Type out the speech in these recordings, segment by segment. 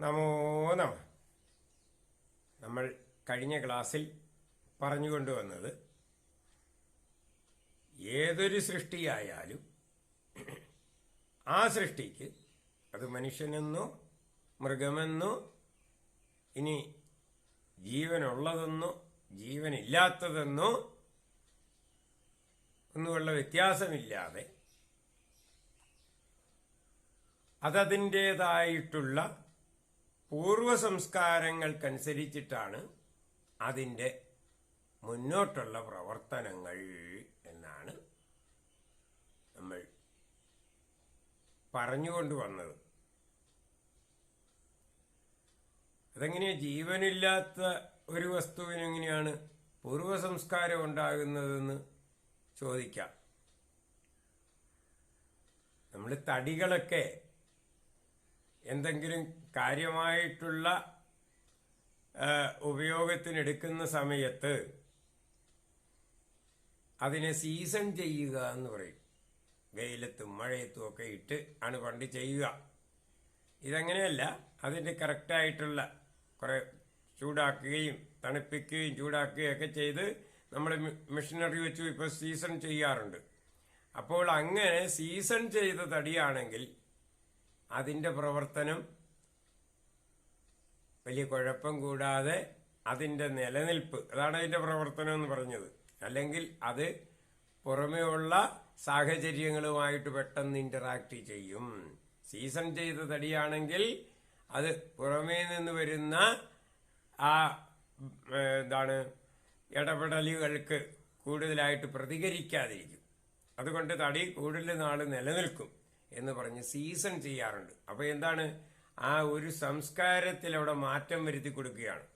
നമോ നമ. നമ്മൾ കഴിഞ്ഞ ക്ലാസ്സിൽ പറഞ്ഞുകൊണ്ടുവന്നത് ഏതൊരു സൃഷ്ടിയായാലും ആ സൃഷ്ടിക്ക് അത് മനുഷ്യനെന്നോ മൃഗമെന്നോ ഇനി ജീവനുള്ളതെന്നോ ജീവനില്ലാത്തതെന്നോ ഒന്നുമുള്ള വ്യത്യാസമില്ലാതെ അതതിന്റേതായിട്ടുള്ള പൂർവ സംസ്കാരങ്ങൾക്കനുസരിച്ചിട്ടാണ് അതിന്റെ മുന്നോട്ടുള്ള പ്രവർത്തനങ്ങൾ എന്നാണ് നമ്മൾ പറഞ്ഞുകൊണ്ട് വന്നത്. അതെങ്ങനെയാ? ജീവനില്ലാത്ത ഒരു വസ്തുവിനെങ്ങനെയാണ് പൂർവ സംസ്കാരം ഉണ്ടാകുന്നതെന്ന് ചോദിക്കാം. നമ്മൾ തടികളൊക്കെ എന്തെങ്കിലും കാര്യമായിട്ടുള്ള ഉപയോഗത്തിനെടുക്കുന്ന സമയത്ത് അതിനെ സീസൺ ചെയ്യുക എന്ന് പറയും. വെയിലത്തും മഴയത്തും ഒക്കെ ഇട്ട് ആണ് പണ്ട് ചെയ്യുക. ഇതങ്ങനെയല്ല. അതിന്റെ കറക്റ്റായിട്ടുള്ള കുറേ ചൂടാക്കുകയും തണുപ്പിക്കുകയും ചൂടാക്കുകയും ഒക്കെ ചെയ്ത് നമ്മൾ മെഷീനറി വെച്ച് ഇപ്പോൾ സീസൺ ചെയ്യാറുണ്ട്. അപ്പോൾ അങ്ങനെ സീസൺ ചെയ്ത തടിയാണെങ്കിൽ അതിന്റെ പ്രവർത്തനം വലിയ കുഴപ്പം കൂടാതെ അതിന്റെ നിലനിൽപ്പ്. അതാണ് അതിന്റെ പ്രവർത്തനം എന്ന് പറഞ്ഞത്. അല്ലെങ്കിൽ അത് പുറമേ ഉള്ള സാഹചര്യങ്ങളുമായിട്ട് പെട്ടെന്ന് ഇന്ററാക്ട് ചെയ്യും. സീസൺ ചെയ്ത തടിയാണെങ്കിൽ അത് പുറമേ നിന്ന് വരുന്ന ആ എന്താണ് ഇടപെടലുകൾക്ക് കൂടുതലായിട്ട് പ്രതികരിക്കാതിരിക്കും. അതുകൊണ്ട് തടി കൂടുതൽ നാൾ നിലനിൽക്കും. എന്ന് പറഞ്ഞ് സീസൺ ചെയ്യാറുണ്ട്. അപ്പൊ എന്താണ്? ആ ഒരു സംസ്കാരത്തിൽ അവിടെ മാറ്റം വരുത്തി കൊടുക്കുകയാണ്.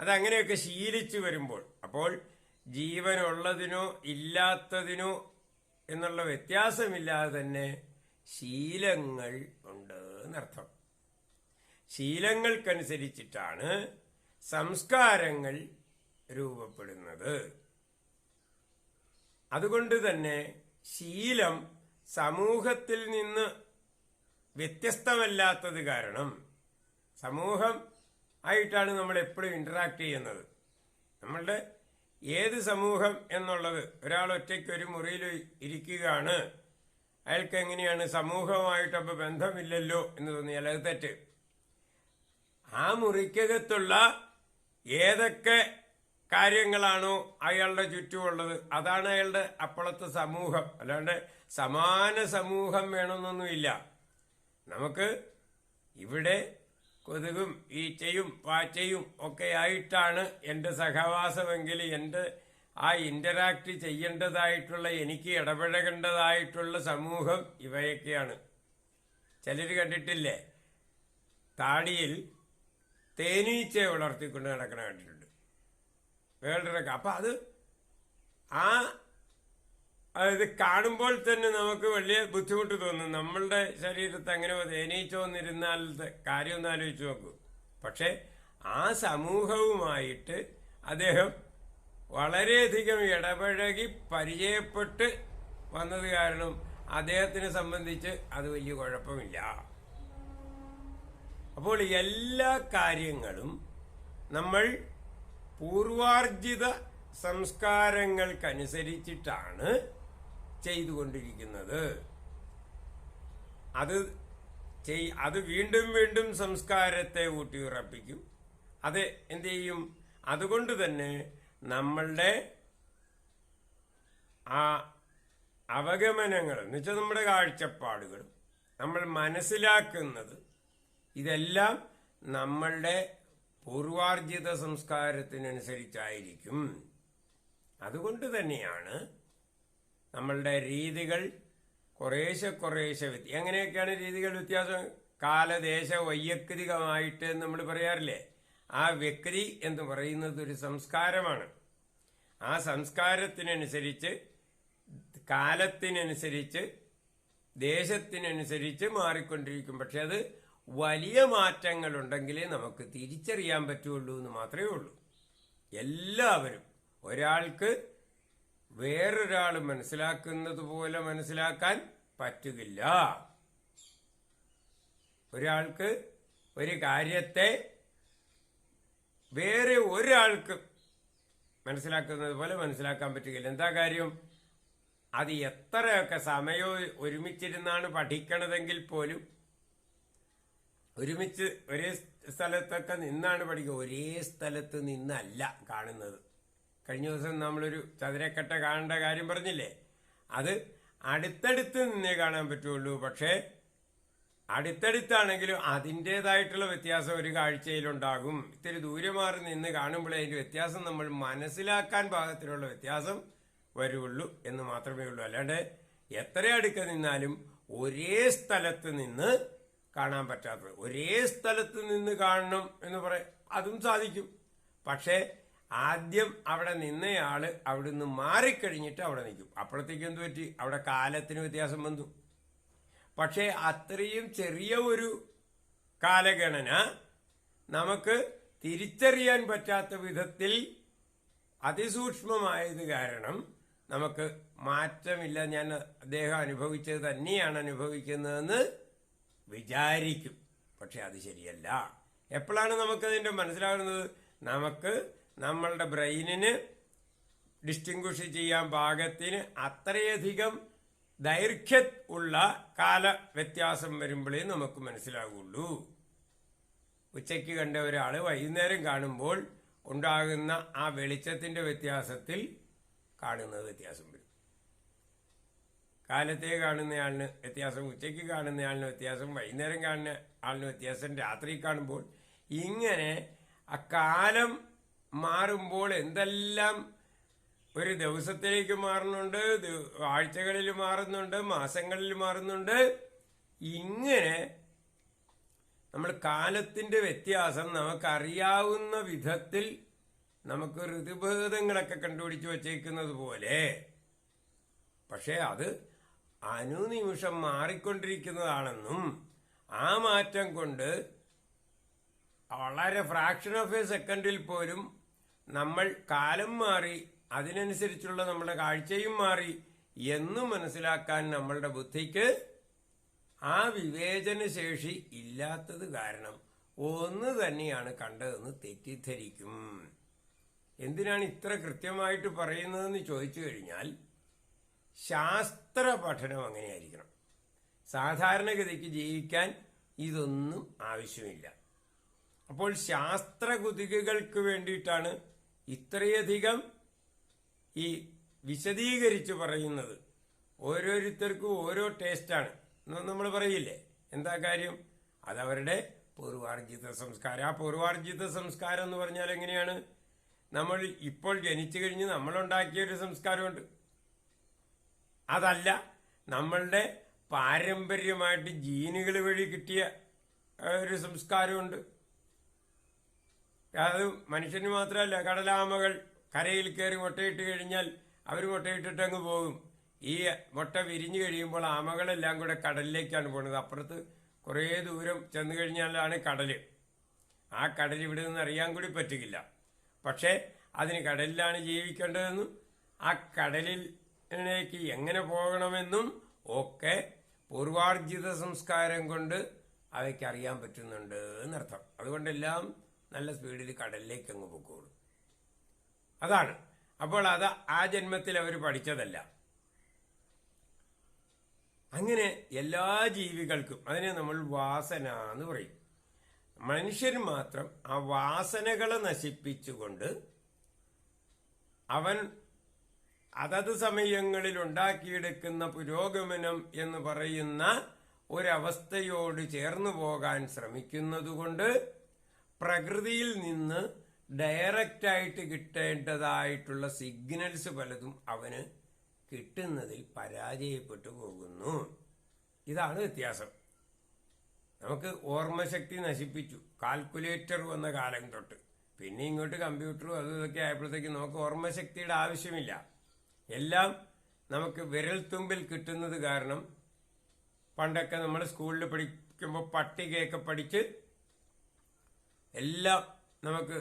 അതങ്ങനെയൊക്കെ ശീലിച്ചു വരുമ്പോൾ അപ്പോൾ ജീവനുള്ളതിനോ ഇല്ലാത്തതിനോ എന്നുള്ള വ്യത്യാസമില്ലാതെ തന്നെ ശീലങ്ങൾ ഉണ്ട് എന്നർത്ഥം. ശീലങ്ങൾക്കനുസരിച്ചിട്ടാണ് സംസ്കാരങ്ങൾ രൂപപ്പെടുന്നത്. അതുകൊണ്ട് തന്നെ ശീലം സമൂഹത്തിൽ നിന്ന് വ്യത്യസ്തമല്ലാത്തത് കാരണം സമൂഹം ആയിട്ടാണ് നമ്മൾ എപ്പോഴും ഇന്ററാക്ട് ചെയ്യുന്നത്. നമ്മളുടെ ഏത് സമൂഹം എന്നുള്ളത് ഒരാൾ ഒറ്റയ്ക്ക് ഒരു മുറിയിൽ ഇരിക്കുകയാണ് അയാൾക്ക് എങ്ങനെയാണ് സമൂഹമായിട്ട് ബന്ധമില്ലല്ലോ എന്ന് തോന്നിയാൽ അത് തെറ്റ്. ആ മുറിക്കകത്തുള്ള ഏതൊക്കെ കാര്യങ്ങളാണോ അയാളുടെ ചുറ്റുമുള്ളത്? അതാണ് അയാളുടെ അപ്പോഴത്തെ സമൂഹം. അല്ലാണ്ട് സമാന സമൂഹം വേണമെന്നൊന്നുമില്ല. നമുക്ക് ഇവിടെ കൊതുകും ഈച്ചയും പാച്ചയും ഒക്കെ ആയിട്ടാണ് എന്റെ സഹവാസമെങ്കിൽ എന്റെ ആ ഇന്ററാക്ട് ചെയ്യേണ്ടതായിട്ടുള്ള എനിക്ക് ഇടപഴകേണ്ടതായിട്ടുള്ള സമൂഹം ഇവയൊക്കെയാണ്. ചിലർ കണ്ടിട്ടില്ലേ? താടിയിൽ തേനീച്ചയെ വളർത്തിക്കൊണ്ട് നടക്കണ കണ്ടിട്ടുണ്ട് വേൾഡറൊക്കെ അപ്പൊ അത് ആ ഇത് കാണുമ്പോൾ തന്നെ നമുക്ക് വലിയ ബുദ്ധിമുട്ട് തോന്നും. നമ്മളുടെ ശരീരത്തെ അങ്ങനെ വന്നിരുന്നാൽ കാര്യം ഒന്ന് ആലോചിച്ച് നോക്കൂ. പക്ഷെ ആ സമൂഹവുമായിട്ട് അദ്ദേഹം വളരെയധികം ഇടപഴകി പരിചയപ്പെട്ട് വന്നത് കാരണം അദ്ദേഹത്തിനെ സംബന്ധിച്ച് അത് വലിയ കുഴപ്പമില്ല. അപ്പോൾ എല്ലാ കാര്യങ്ങളും നമ്മൾ പൂർവാർജിത സംസ്കാരങ്ങൾക്കനുസരിച്ചിട്ടാണ് ചെയ്തുകൊണ്ടിരിക്കുന്നത്. അത് അത് വീണ്ടും വീണ്ടും സംസ്കാരത്തെ ഊട്ടിയുറപ്പിക്കും. അത് എന്ത് ചെയ്യും? അതുകൊണ്ട് തന്നെ നമ്മളുടെ ആ അവഗമനങ്ങൾ എന്നുവെച്ചാൽ നമ്മുടെ കാഴ്ചപ്പാടുകൾ നമ്മൾ മനസ്സിലാക്കുന്നത് ഇതെല്ലാം നമ്മളുടെ പൂർവാർജിത സംസ്കാരത്തിനനുസരിച്ചായിരിക്കും. അതുകൊണ്ട് തന്നെയാണ് നമ്മളുടെ രീതികൾ കുറേശ്ശെ കുറേശ്ശെ വ്യത്യ എങ്ങനെയൊക്കെയാണ് രീതികൾ വ്യത്യാസം? കാലദേശ വൈയക്തികമായിട്ട് നമ്മൾ പറയാറില്ലേ? ആ വ്യക്തി എന്ന് പറയുന്നത് ഒരു സംസ്കാരമാണ്. ആ സംസ്കാരത്തിനനുസരിച്ച് കാലത്തിനനുസരിച്ച് ദേശത്തിനനുസരിച്ച് മാറിക്കൊണ്ടിരിക്കും. പക്ഷെ അത് വലിയ മാറ്റങ്ങൾ ഉണ്ടെങ്കിലേ നമുക്ക് തിരിച്ചറിയാൻ പറ്റുള്ളൂ എന്ന് മാത്രമേ ഉള്ളൂ. എല്ലാവരും ഒരാൾക്ക് വേറൊരാൾ മനസ്സിലാക്കുന്നത് പോലെ മനസ്സിലാക്കാൻ പറ്റുകില്ല. ഒരാൾക്ക് ഒരു കാര്യത്തെ വേറെ ഒരാൾക്ക് മനസ്സിലാക്കുന്നത് പോലെ മനസ്സിലാക്കാൻ പറ്റുകയില്ല എന്താ കാര്യം? അത് എത്രയൊക്കെ സമയവും ഒരുമിച്ചിരുന്നാണ് പഠിക്കണതെങ്കിൽ പോലും ഒരുമിച്ച് ഒരേ സ്ഥലത്തൊക്കെ നിന്നാണ് പഠിക്കുക. ഒരേ സ്ഥലത്ത് നിന്നല്ല കാണുന്നത്. കഴിഞ്ഞ ദിവസം നമ്മളൊരു ചതുരക്കട്ട കാണേണ്ട കാര്യം പറഞ്ഞില്ലേ? അത് അടുത്തടുത്ത് നിന്നേ കാണാൻ പറ്റുള്ളൂ. പക്ഷേ അടുത്തടുത്താണെങ്കിലും അതിന്റേതായിട്ടുള്ള വ്യത്യാസം ഒരു കാഴ്ചയിലുണ്ടാകും. ഇത്തിരി ദൂരെ മാറി നിന്ന് കാണുമ്പോഴേ അതിന്റെ വ്യത്യാസം നമ്മൾ മനസ്സിലാക്കാൻ പാകത്തിലുള്ള വ്യത്യാസം വരുള്ളൂ എന്ന് മാത്രമേ ഉള്ളൂ. അല്ലാണ്ട് എത്ര അടുക്ക നിന്നാലും ഒരേ സ്ഥലത്ത് നിന്ന് കാണാൻ പറ്റാത്തത്. ഒരേ സ്ഥലത്ത് നിന്ന് കാണണം എന്ന് പറയാം അതും സാധിക്കും. പക്ഷേ ആദ്യം അവിടെ നിന്നയാൾ അവിടുന്ന് മാറിക്കഴിഞ്ഞിട്ട് അവിടെ നിൽക്കും. അപ്പോഴത്തേക്ക് എന്ത് പറ്റി? അവിടെ കാലത്തിന് വ്യത്യാസം വന്നു. പക്ഷേ അത്രയും ചെറിയ ഒരു കാലഗണന നമുക്ക് തിരിച്ചറിയാൻ പറ്റാത്ത വിധത്തിൽ അതിസൂക്ഷ്മമായത് കാരണം നമുക്ക് മാറ്റമില്ല. ഞാൻ അദ്ദേഹം അനുഭവിച്ചത് തന്നെയാണ് അനുഭവിക്കുന്നതെന്ന് വിചാരിക്കും. പക്ഷെ അത് ശരിയല്ല. എപ്പോഴാണ് നമുക്കതിന്റെ മനസ്സിലാകുന്നത്? നമുക്ക് നമ്മളുടെ ബ്രെയിനിന് ഡിസ്റ്റിങ്വിഷ് ചെയ്യാൻ പാകത്തിന് അത്രയധികം ദൈർഘ്യ ഉള്ള കാല വ്യത്യാസം വരുമ്പോഴേ നമുക്ക് മനസ്സിലാകുള്ളൂ ഉച്ചയ്ക്ക് കണ്ട ഒരാൾ വൈകുന്നേരം കാണുമ്പോൾ ഉണ്ടാകുന്ന ആ വെളിച്ചത്തിന്റെ വ്യത്യാസത്തിൽ കാണുന്നത് വ്യത്യാസം വരും. കാലത്തെ കാണുന്നയാളിന് വ്യത്യാസം ഉച്ചയ്ക്ക് കാണുന്നയാളിന് വ്യത്യാസം വൈകുന്നേരം കാണുന്ന ആളിന് വ്യത്യാസം രാത്രി കാണുമ്പോൾ ഇങ്ങനെ ആ കാലം മാറുമ്പോൾ എന്തെല്ലാം ഒരു ദിവസത്തിലേക്ക് മാറുന്നുണ്ട് ആഴ്ചകളിൽ മാറുന്നുണ്ട് മാസങ്ങളിൽ മാറുന്നുണ്ട്. ഇങ്ങനെ നമ്മൾ കാലത്തിന്റെ വ്യത്യാസം നമുക്കറിയാവുന്ന വിധത്തിൽ നമുക്ക് ഋതുഭേദങ്ങളൊക്കെ കണ്ടുപിടിച്ച് വച്ചേക്കുന്നത് പോലെ. പക്ഷേ അത് അനുനിമിഷം മാറിക്കൊണ്ടിരിക്കുന്നതാണെന്നും ആ മാറ്റം കൊണ്ട് വളരെ ഫ്രാക്ഷൻ ഓഫ് എ സെക്കൻഡിൽ പോലും നമ്മൾ കാലം മാറി അതിനനുസരിച്ചുള്ള നമ്മുടെ കാഴ്ചയും മാറി എന്ന് മനസ്സിലാക്കാൻ നമ്മളുടെ ബുദ്ധിക്ക് ആ വിവേചന ശേഷി ഇല്ലാത്തത് കാരണം ഒന്ന് തന്നെയാണ് കണ്ടതെന്ന് തെറ്റിദ്ധരിക്കും. എന്തിനാണ് ഇത്ര കൃത്യമായിട്ട് പറയുന്നതെന്ന് ചോദിച്ചു കഴിഞ്ഞാൽ ശാസ്ത്ര പഠനം അങ്ങനെയായിരിക്കണം. സാധാരണഗതിക്ക് ജീവിക്കാൻ ഇതൊന്നും ആവശ്യമില്ല. അപ്പോൾ ശാസ്ത്ര കുതികൾക്ക് വേണ്ടിയിട്ടാണ് ഇത്രയധികം ഈ വിശദീകരിച്ച് പറയുന്നത്. ഓരോരുത്തർക്കും ഓരോ ടേസ്റ്റാണ്. നമ്മൾ പറയില്ലേ? എന്താ കാര്യം? അതവരുടെ പൂർവാർജിത സംസ്കാരം. ആ പൂർവാർജിത സംസ്കാരം എന്ന് പറഞ്ഞാൽ എങ്ങനെയാണ്? നമ്മൾ ഇപ്പോൾ ജനിച്ചു കഴിഞ്ഞ് നമ്മളുണ്ടാക്കിയ ഒരു സംസ്കാരമുണ്ട്. അതല്ല നമ്മളുടെ പാരമ്പര്യമായിട്ട് ജീനുകൾ വഴി കിട്ടിയ ഒരു സംസ്കാരമുണ്ട്. അത് മനുഷ്യന് മാത്രമല്ല കടലാമകൾ കരയിൽ കയറി മുട്ടയിട്ട് കഴിഞ്ഞാൽ അവർ മുട്ടയിട്ടിട്ട് അങ്ങ് പോകും. ഈ മുട്ട വിരിഞ്ഞു കഴിയുമ്പോൾ ആമകളെല്ലാം കൂടെ കടലിലേക്കാണ് പോകുന്നത് അപ്പുറത്ത് കുറേ ദൂരം ചെന്ന് കഴിഞ്ഞാലാണ് കടൽ ആ കടൽ ഇവിടെ നിന്ന് അറിയാൻ കൂടി പറ്റുകയില്ല പക്ഷേ അതിന് കടലിലാണ് ജീവിക്കേണ്ടതെന്നും ആ കടലിലേക്ക് എങ്ങനെ പോകണമെന്നും ഒക്കെ പൂർവാർജിത സംസ്കാരം കൊണ്ട് അവയ്ക്ക് അറിയാൻ പറ്റുന്നുണ്ട് എന്നർത്ഥം. അതുകൊണ്ടെല്ലാം നല്ല സ്പീഡിൽ കടലിലേക്ക് അങ്ങ് പൊക്കോളും. അതാണ്. അപ്പോൾ അത് ആ ജന്മത്തിൽ അവർ പഠിച്ചതല്ല. അങ്ങനെ എല്ലാ ജീവികൾക്കും അതിനെ നമ്മൾ വാസന എന്ന് പറയും. മനുഷ്യർ മാത്രം ആ വാസനകളെ നശിപ്പിച്ചുകൊണ്ട് അവൻ അതത് സമയങ്ങളിൽ ഉണ്ടാക്കിയെടുക്കുന്ന പുരോഗമനം എന്ന് പറയുന്ന ഒരവസ്ഥയോട് ചേർന്നു പോകാൻ ശ്രമിക്കുന്നതുകൊണ്ട് പ്രകൃതിയിൽ നിന്ന് ഡയറക്റ്റായിട്ട് കിട്ടേണ്ടതായിട്ടുള്ള സിഗ്നൽസ് പലതും അവന് കിട്ടുന്നതിൽ പരാജയപ്പെട്ടു പോകുന്നു. ഇതാണ് വ്യത്യാസം. നമുക്ക് ഓർമ്മശക്തി നശിപ്പിച്ചു. കാൽക്കുലേറ്റർ വന്ന കാലം തൊട്ട്. പിന്നെ ഇങ്ങോട്ട് കമ്പ്യൂട്ടറും അതും ഇതൊക്കെ ആയപ്പോഴത്തേക്ക് നമുക്ക് ഓർമ്മശക്തിയുടെ ആവശ്യമില്ല. എല്ലാം നമുക്ക് വിരൽത്തുമ്പിൽ കിട്ടുന്നത് കാരണം പണ്ടൊക്കെ നമ്മൾ സ്കൂളിൽ പഠിക്കുമ്പോൾ പട്ടികയൊക്കെ പഠിച്ച് എല്ലാം നമുക്ക്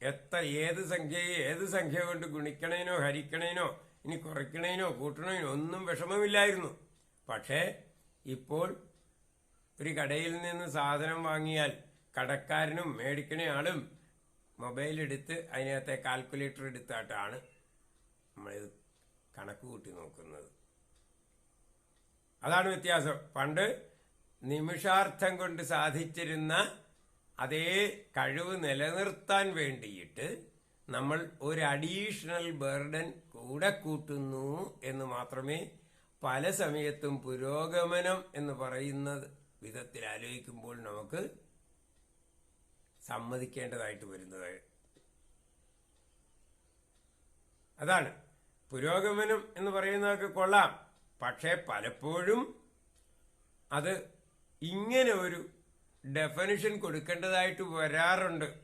എത്ര ഏത് സംഖ്യയെ ഏത് സംഖ്യ കൊണ്ട് ഗുണിക്കണേനോ ഹരിക്കണേനോ ഇനി കുറയ്ക്കണേനോ കൂട്ടണേനോ ഒന്നും വിഷമമില്ലായിരുന്നു. പക്ഷേ ഇപ്പോൾ ഒരു കടയിൽ നിന്ന് സാധനം വാങ്ങിയാൽ കടക്കാരനും മേടിക്കണ ആളും മൊബൈൽ എടുത്ത് അതിനകത്തെ കാൽക്കുലേറ്റർ എടുത്തായിട്ടാണ് നമ്മളിത് കണക്ക് കൂട്ടി നോക്കുന്നത്. അതാണ് വ്യത്യാസം. പണ്ട് നിമിഷാർത്ഥം കൊണ്ട് സാധിച്ചിരുന്ന അതേ കഴിവ് നിലനിർത്താൻ വേണ്ടിയിട്ട് നമ്മൾ ഒരു അഡീഷണൽ ബർഡൻ കൂടെ കൂട്ടുന്നു എന്ന് മാത്രമേ പല സമയത്തും പുരോഗമനം എന്ന് പറയുന്ന വിധത്തിൽ ആലോചിക്കുമ്പോൾ നമുക്ക് സമ്മതിക്കേണ്ടതായിട്ട് വരുന്നത് അതാണ്. പുരോഗമനം എന്ന് പറയുന്നതൊക്കെ കൊള്ളാം. പക്ഷേ പലപ്പോഴും അത് ഇങ്ങനെ ഒരു ഡെഫനിഷൻ കൊടുക്കേണ്ടതായിട്ട് വരാറുണ്ട്.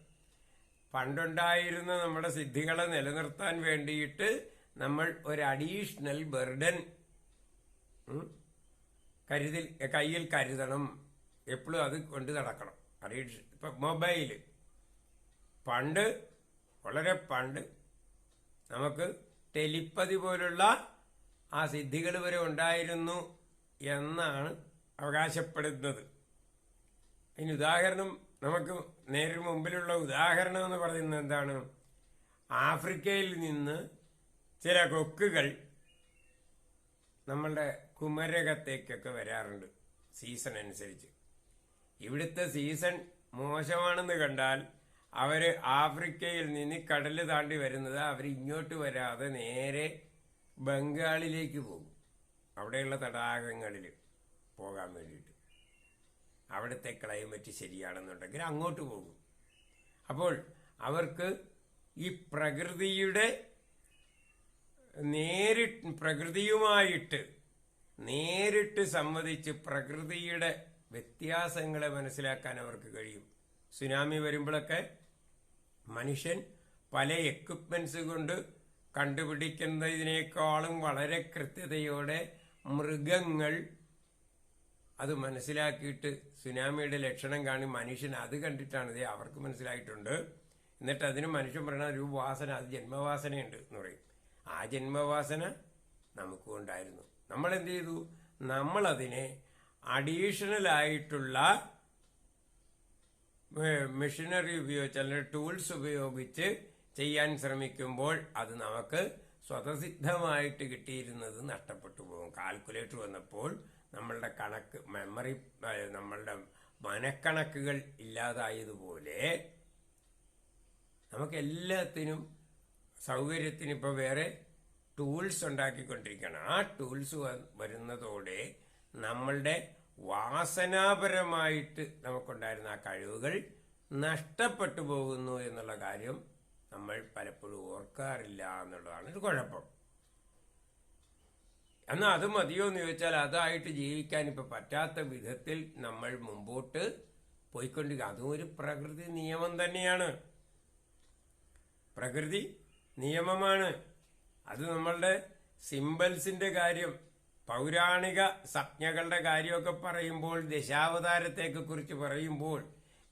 പണ്ടുണ്ടായിരുന്ന നമ്മുടെ സിദ്ധികളെ നിലനിർത്താൻ വേണ്ടിയിട്ട് നമ്മൾ ഒരു അഡീഷണൽ ബർഡൻ കരുതിൽ കയ്യിൽ കരുതണം. എപ്പോഴും അത് കൊണ്ട് നടക്കണം. അഡീഷ ഇപ്പം മൊബൈൽ പണ്ട് വളരെ പണ്ട് നമുക്ക് ടെലിപ്പതി പോലുള്ള ആ സിദ്ധികൾ വരെ ഉണ്ടായിരുന്നു എന്നാണ് അവകാശപ്പെടുന്നത്. അതിന് ഉദാഹരണം നമുക്ക് നേരിൽ മുമ്പിലുള്ള ഉദാഹരണം എന്ന് പറയുന്നത് എന്താണ്? ആഫ്രിക്കയിൽ നിന്ന് ചില കൊക്കുകൾ നമ്മളുടെ കുമരകത്തേക്കൊക്കെ വരാറുണ്ട് സീസൺ അനുസരിച്ച്. ഇവിടുത്തെ സീസൺ മോശമാണെന്ന് കണ്ടാൽ അവർ ആഫ്രിക്കയിൽ നിന്ന് കടൽ താണ്ടി വരുന്നത് അവർ ഇങ്ങോട്ട് വരാതെ നേരെ ബംഗാളിലേക്ക് പോകും. അവിടെയുള്ള തടാകങ്ങളിൽ പോകാൻ വേണ്ടിയിട്ട്. അവിടുത്തെ ക്ലൈമറ്റ് ശരിയാണെന്നുണ്ടെങ്കിൽ അങ്ങോട്ട് പോകും. അപ്പോൾ അവർക്ക് ഈ പ്രകൃതിയുടെ നേരി പ്രകൃതിയുമായിട്ട് നേരിട്ട് സംവദിച്ച് പ്രകൃതിയുടെ വ്യത്യാസങ്ങളെ മനസ്സിലാക്കാൻ അവർക്ക് കഴിയും. സുനാമി വരുമ്പോഴൊക്കെ മനുഷ്യൻ പല എക്വിപ്മെൻസ് കൊണ്ട് കണ്ടുപിടിക്കുന്നതിനേക്കാളും വളരെ കൃത്യതയോടെ മൃഗങ്ങൾ അത് മനസ്സിലാക്കിയിട്ട് സുനാമിയുടെ ലക്ഷണം കാണി മനുഷ്യൻ അത് കണ്ടിട്ടാണ്. ഇതേ അവർക്ക് മനസ്സിലായിട്ടുണ്ട്. എന്നിട്ട് അതിന് മനുഷ്യൻ പറയുന്ന ഒരു വാസന അത് ജന്മവാസനയുണ്ട് എന്ന് പറയും. ആ ജന്മവാസന നമുക്കും ഉണ്ടായിരുന്നു നമ്മൾ എന്ത് ചെയ്തു? നമ്മളതിനെ അഡീഷണൽ ആയിട്ടുള്ള മെഷീനറി ഉപയോഗിച്ച് അല്ലെങ്കിൽ ടൂൾസ് ഉപയോഗിച്ച് ചെയ്യാൻ ശ്രമിക്കുമ്പോൾ അത് നമുക്ക് സ്വതസിദ്ധമായിട്ട് കിട്ടിയിരുന്നത് നഷ്ടപ്പെട്ടു പോകും. കാൽക്കുലേറ്റർ വന്നപ്പോൾ നമ്മളുടെ കണക്ക് മെമ്മറി നമ്മളുടെ മനക്കണക്കുകൾ ഇല്ലാതായതുപോലെ നമുക്ക് എല്ലാത്തിനും സൗകര്യത്തിന് ഇപ്പോൾ വേറെ ടൂൾസ് ഉണ്ടാക്കിക്കൊണ്ടിരിക്കുകയാണ്. ആ ടൂൾസ് വരുന്നതോടെ നമ്മളുടെ വാസനാപരമായിട്ട് നമുക്കുണ്ടായിരുന്ന ആ കഴിവുകൾ നഷ്ടപ്പെട്ടു പോകുന്നു എന്നുള്ള കാര്യം നമ്മൾ പലപ്പോഴും ഓർക്കാറില്ല എന്നുള്ളതാണ് ഒരു കുഴപ്പം. എന്നാൽ അത് മതിയോ എന്ന് ചോദിച്ചാൽ അതായിട്ട് ജീവിക്കാൻ ഇപ്പം പറ്റാത്ത വിധത്തിൽ നമ്മൾ മുമ്പോട്ട് പോയിക്കൊണ്ടിരിക്കുക. അതും ഒരു പ്രകൃതി നിയമം തന്നെയാണ്. പ്രകൃതി നിയമമാണ്. അത് നമ്മളുടെ സിംബൽസിന്റെ കാര്യം പൗരാണിക സംജ്ഞകളുടെ കാര്യമൊക്കെ പറയുമ്പോൾ ദശാവതാരത്തെയൊക്കെ കുറിച്ച് പറയുമ്പോൾ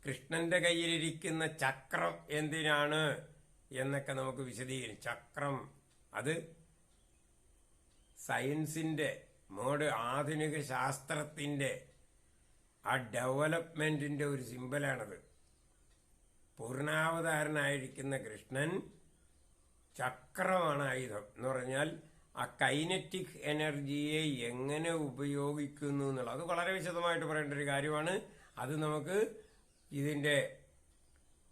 കൃഷ്ണന്റെ കയ്യിലിരിക്കുന്ന ചക്രം എന്തിനാണ് എന്നൊക്കെ നമുക്ക് വിശദീകരിക്കും ചക്രം. അത് സയൻസിന്റെ മോഡ് ആധുനിക ശാസ്ത്രത്തിന്റെ ആ ഡെവലപ്മെന്റിന്റെ ഒരു സിമ്പലാണത്. പൂർണാവതാരനായിരിക്കുന്ന കൃഷ്ണൻ ചക്രമാണ് ആയുധം എന്ന് പറഞ്ഞാൽ ആ കൈനറ്റിക് എനർജിയെ എങ്ങനെ ഉപയോഗിക്കുന്നു എന്നുള്ളത്. അത് വളരെ വിശദമായിട്ട് പറയേണ്ട ഒരു കാര്യമാണ്. അത് നമുക്ക് ഇതിന്റെ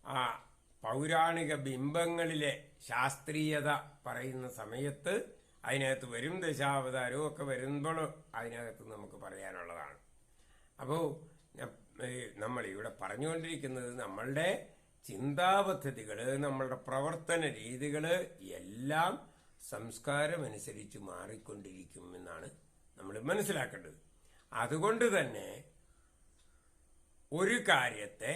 ആ പൗരാണിക ബിംബങ്ങളിലെ ശാസ്ത്രീയത പറയുന്ന സമയത്ത് അതിനകത്ത് വരും ദശാവതാരവും ഒക്കെ വരുമ്പോൾ അതിനകത്ത് നമുക്ക് പറയാനുള്ളതാണ്. അപ്പോൾ നമ്മൾ ഇവിടെ പറഞ്ഞുകൊണ്ടിരിക്കുന്നത് നമ്മളുടെ ചിന്താപദ്ധതികൾ നമ്മളുടെ പ്രവർത്തന രീതികൾ എല്ലാം സംസ്കാരമനുസരിച്ച് മാറിക്കൊണ്ടിരിക്കും എന്നാണ് നമ്മൾ മനസ്സിലാക്കേണ്ടത്. അതുകൊണ്ട് തന്നെ ഒരു കാര്യത്തെ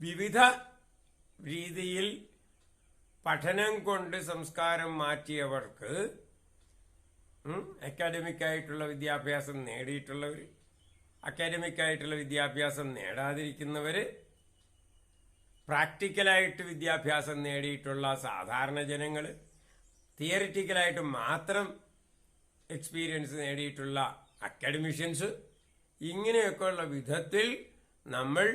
വിവിധ രീതിയിൽ പഠനം കൊണ്ട് സംസ്കാരം മാറ്റിയവർക്ക് അക്കാഡമിക് ആയിട്ടുള്ള വിദ്യാഭ്യാസം നേടിയിട്ടുള്ളവർ അക്കാഡമിക് ആയിട്ടുള്ള വിദ്യാഭ്യാസം നേടാതിരിക്കുന്നവർ പ്രാക്ടിക്കലായിട്ട് വിദ്യാഭ്യാസം നേടിയിട്ടുള്ള സാധാരണ ജനങ്ങൾ തിയറിറ്റിക്കലായിട്ട് മാത്രം എക്സ്പീരിയൻസ് നേടിയിട്ടുള്ള അക്കാഡമിഷ്യൻസ് ഇങ്ങനെയൊക്കെയുള്ള വിധത്തിൽ നമ്മൾ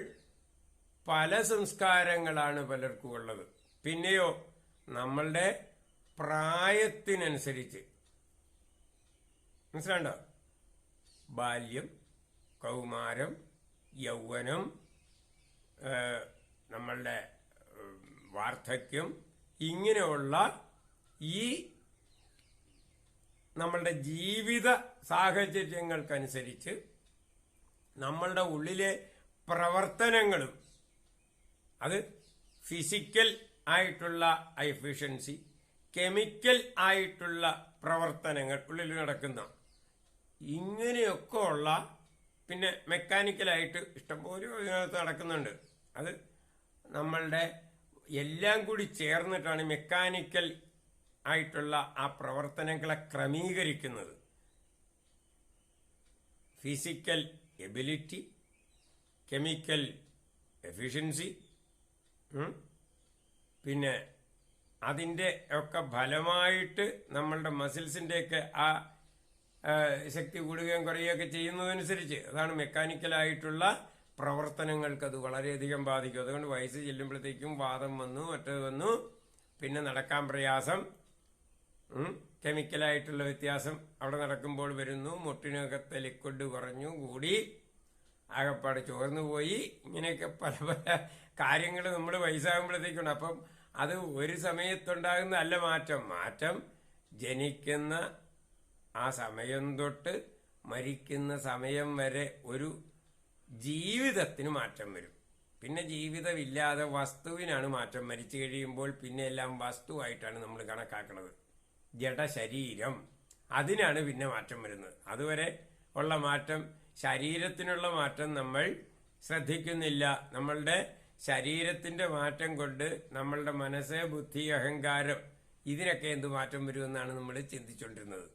പല സംസ്കാരങ്ങളാണ് പലർക്കും ഉള്ളത്. പിന്നെയോ നമ്മളുടെ പ്രായത്തിനനുസരിച്ച്. മനസ്സിലാണ്ടോ? ബാല്യം കൗമാരം യൗവനം നമ്മളുടെ വാർദ്ധക്യം ഇങ്ങനെയുള്ള ഈ നമ്മളുടെ ജീവിത സാഹചര്യങ്ങൾക്കനുസരിച്ച് നമ്മളുടെ ഉള്ളിലെ പ്രവർത്തനങ്ങളും അത് ഫിസിക്കൽ ആയിട്ടുള്ള എഫിഷ്യൻസി കെമിക്കൽ ആയിട്ടുള്ള പ്രവർത്തനങ്ങൾ ഉള്ളിൽ നടക്കുന്ന ഇങ്ങനെയൊക്കെ ഉള്ള പിന്നെ മെക്കാനിക്കലായിട്ട് ഇഷ്ടംപോലെ ഇതിനകത്ത് നടക്കുന്നുണ്ട്. അത് നമ്മളുടെ എല്ലാം കൂടി ചേർന്നിട്ടാണ് മെക്കാനിക്കൽ ആയിട്ടുള്ള ആ പ്രവർത്തനങ്ങളെ ക്രമീകരിക്കുന്നത്. ഫിസിക്കൽ എബിലിറ്റി കെമിക്കൽ എഫിഷ്യൻസി പിന്നെ അതിന്റെ ഒക്കെ ഫലമായിട്ട് നമ്മളുടെ മസിൽസിന്റെയൊക്കെ ആ ശക്തി കൂടുകയും കുറയുകയൊക്കെ ചെയ്യുന്നതനുസരിച്ച് അതാണ് മെക്കാനിക്കലായിട്ടുള്ള പ്രവർത്തനങ്ങൾക്ക് അത് വളരെയധികം ബാധിക്കും. അതുകൊണ്ട് വയസ്സ് ചെല്ലുമ്പോഴത്തേക്കും വാദം വന്നു മറ്റേത് വന്നു പിന്നെ നടക്കാൻ പ്രയാസം കെമിക്കലായിട്ടുള്ള വ്യത്യാസം അവിടെ നടക്കുമ്പോൾ വരുന്നു. മുട്ടിനകത്തെ ലിക്വിഡ് കുറഞ്ഞു കൂടി. ആകപ്പാട് ചോർന്നു പോയി. ഇങ്ങനെയൊക്കെ പല പല കാര്യങ്ങൾ നമ്മൾ വയസ്സാകുമ്പോഴത്തേക്കുണ്ട് അപ്പം അത് ഒരു സമയത്തുണ്ടാകുന്ന അല്ല മാറ്റം. മാറ്റം ജനിക്കുന്ന ആ സമയം തൊട്ട് മരിക്കുന്ന സമയം വരെ ഒരു ജീവിതത്തിന് മാറ്റം വരും. പിന്നെ ജീവിതമില്ലാതെ വസ്തുവിനാണ് മാറ്റം. മരിച്ചു കഴിയുമ്പോൾ പിന്നെ എല്ലാം വസ്തുവായിട്ടാണ് നമ്മൾ കണക്കാക്കുന്നത് ജഡശരീരം. അതിനാണ് പിന്നെ മാറ്റം വരുന്നത്. അതുവരെ ഉള്ള മാറ്റം ശരീരത്തിനുള്ള മാറ്റം നമ്മൾ ശ്രദ്ധിക്കുന്നില്ല. നമ്മളുടെ ശരീരത്തിന്റെ മാറ്റം കൊണ്ട് നമ്മളുടെ മനസ്സ് ബുദ്ധി അഹങ്കാരം ഇതിനൊക്കെ എന്ത് മാറ്റം വരുമെന്നാണ് നമ്മൾ ചിന്തിച്ചുകൊണ്ടിരുന്നത്.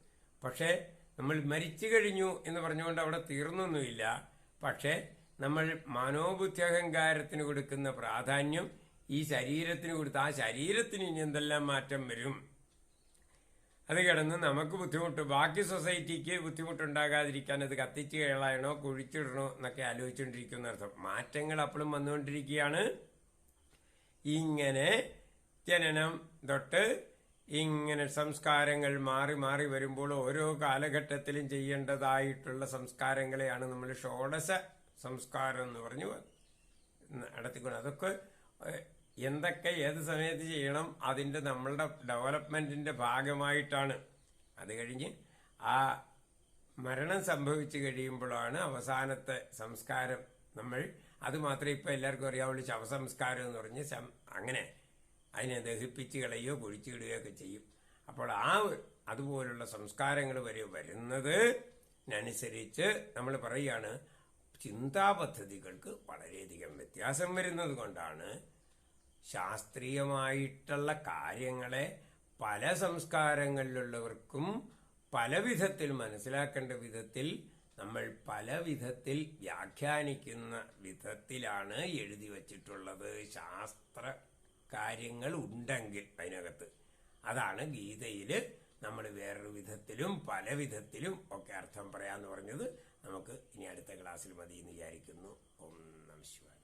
പക്ഷേ നമ്മൾ മരിച്ചു കഴിഞ്ഞു എന്ന് പറഞ്ഞുകൊണ്ട് അവിടെ തീർന്നൊന്നുമില്ല. പക്ഷേ നമ്മൾ മനോബുദ്ധി അഹങ്കാരത്തിന് കൊടുക്കുന്ന പ്രാധാന്യം ഈ ശരീരത്തിന് കൊടുത്ത് ആ ശരീരത്തിന് ഇനി എന്തെല്ലാം മാറ്റം വരും? അത് കിടന്ന് നമുക്ക് ബുദ്ധിമുട്ട് ബാക്കി സൊസൈറ്റിക്ക് ബുദ്ധിമുട്ടുണ്ടാകാതിരിക്കാൻ അത് കത്തിച്ച് കേളയണോ കുഴിച്ചിടണോ എന്നൊക്കെ ആലോചിച്ചുകൊണ്ടിരിക്കുന്ന അർത്ഥം. മാറ്റങ്ങൾ അപ്പോഴും വന്നുകൊണ്ടിരിക്കുകയാണ്. ഇങ്ങനെ ജനനം തൊട്ട് ഇങ്ങനെ സംസ്കാരങ്ങൾ മാറി മാറി വരുമ്പോൾ ഓരോ കാലഘട്ടത്തിലും ചെയ്യേണ്ടതായിട്ടുള്ള സംസ്കാരങ്ങളെയാണ് നമ്മൾ ഷോഡശ സംസ്കാരം എന്ന് പറഞ്ഞു നടത്തിക്കൊണ്ട് അതൊക്കെ എന്തൊക്കെ ഏത് സമയത്ത് ചെയ്യണം അതിന്റെ നമ്മളുടെ ഡെവലപ്മെന്റിന്റെ ഭാഗമായിട്ടാണ്. അത് കഴിഞ്ഞ് ആ മരണം സംഭവിച്ചു കഴിയുമ്പോഴാണ് അവസാനത്തെ സംസ്കാരം നമ്മൾ അത് മാത്രമേ ഇപ്പൊ എല്ലാവർക്കും അറിയാവുള്ളൂ ശവസംസ്കാരം എന്ന് പറഞ്ഞ് അങ്ങനെ അതിനെ ദഹിപ്പിച്ച് കളയുകയോ പൊഴിച്ചിടുകയോ ഒക്കെ ചെയ്യും. അപ്പോൾ ആ അതുപോലുള്ള സംസ്കാരങ്ങൾ വരെ വരുന്നത് അനുസരിച്ച് നമ്മൾ പറയുകയാണ് ചിന്താ പദ്ധതികൾക്ക് വളരെയധികം വ്യത്യാസം വരുന്നത് കൊണ്ടാണ് ശാസ്ത്രീയമായിട്ടുള്ള കാര്യങ്ങളെ പല സംസ്കാരങ്ങളിലുള്ളവർക്കും പല വിധത്തിൽ മനസ്സിലാക്കേണ്ട വിധത്തിൽ നമ്മൾ പല വിധത്തിൽ വ്യാഖ്യാനിക്കുന്ന വിധത്തിലാണ് എഴുതി വച്ചിട്ടുള്ളത്. ശാസ്ത്ര കാര്യങ്ങൾ ഉണ്ടെങ്കിൽ അതിനകത്ത്. അതാണ് ഗീതയിൽ നമ്മൾ വേറൊരു വിധത്തിലും പല വിധത്തിലും ഒക്കെ അർത്ഥം പറയാമെന്ന് പറഞ്ഞത്. നമുക്ക് ഇനി അടുത്ത ക്ലാസ്സിൽ മതി എന്ന് വിചാരിക്കുന്നു. ഓം നമ ശിവായ.